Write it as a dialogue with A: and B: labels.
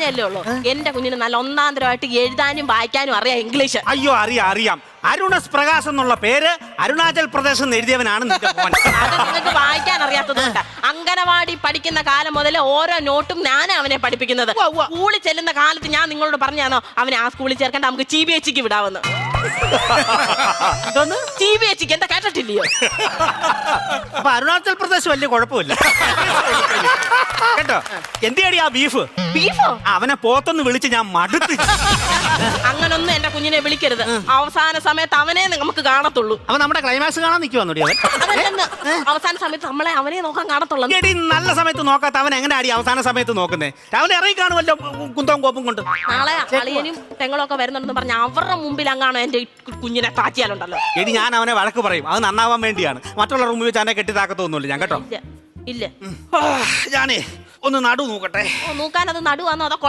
A: പറഞ്ഞല്ലേ ഉള്ളൂ. എന്റെ കുഞ്ഞിന് നല്ല ഒന്നാം തരമായിട്ട് എഴുതാനും വായിക്കാനും അറിയാം ഇംഗ്ലീഷ്.
B: അയ്യോ അറിയാം അറിയാം. അരുണസ് പ്രകാശ് എന്നുള്ള പേര് അരുണാചൽ പ്രദേശ് എന്ന് എഴുതിയവനാണ് നിന്റെ മോൻ.
A: അത് നിങ്ങൾക്ക് വായിക്കാൻ അറിയാത്തതുകൊണ്ട്. അങ്കനവാടി പഠിക്കുന്ന കാലം മുതൽ ഓരോ നോട്ടും ഞാനാ അവനെ പഠിപ്പിക്കുന്നത്. സ്കൂളിൽ ചെല്ലുന്ന കാലത്ത് ഞാൻ നിങ്ങളോട് പറഞ്ഞാണോ അവനെ ആ സ്കൂളിൽ ചേർക്കേണ്ട നമുക്ക് ചി ബി എച്ച് വിടാമെന്ന്. ചി ബി എച്ച് എന്താ കേട്ടിട്ടില്ലയോ?
B: അപ്പൊ അരുണാചൽ പ്രദേശ് വലിയ കുഴപ്പമില്ല. കേട്ടോ? എന്തിയാടി ആ ബീഫ്
A: ബീഫോ
B: അവനെ പോത്തൊന്ന് വിളിച്ച് ഞാൻ മടുത്ത്.
A: അങ്ങനൊന്നും എന്റെ കുഞ്ഞിനെ വിളിക്കരുത്. അവസാന സമയത്ത് അവനെ നമുക്ക് കാണത്തുള്ളൂ.
B: അവൻ നമ്മുടെ ക്ലൈമാക്സ് കാണാൻ നിൽക്കുവാന്നോടി അവൻ
A: അതല്ലെന്ന്. അവസാന സമയത്ത് നമ്മളെ അവനെ നോക്കാൻ കാണത്തുള്ളൂ.
B: എടി നല്ല സമയത്ത് നോക്കാത്ത അവൻ എങ്ങനെ അടി അവസാന സമയത്ത് നോക്കുന്നേ? രാവിലെ ഇറങ്ങി കാണുമല്ലോ കുന്തവും കോപ്പും കൊണ്ട്.
A: നാളെ അളിയനും തെങ്ങളൊക്കെ ഒക്കെ വരുന്നുണ്ടെന്ന് പറഞ്ഞ അവരുടെ മുമ്പിൽ അങ്ങാണോ എന്റെ കുഞ്ഞിനെ താച്ചിയാലുണ്ടല്ലോ
B: എടി ഞാൻ അവനെ വഴക്ക് പറയും. അത് നന്നാവാൻ വേണ്ടിയാണ്. മറ്റുള്ള റൂമിൽ വെച്ച് അതിനെ കെട്ടി താക്കത്തൊന്നുമില്ല ഞാൻ കേട്ടോ?
A: ഇല്ല. ഇല്ല.
B: ഞാനേ ഒന്ന് നടു നോക്കട്ടെ.
A: ഓ നോക്കാൻ അത് നടുവാന്നോ അതോ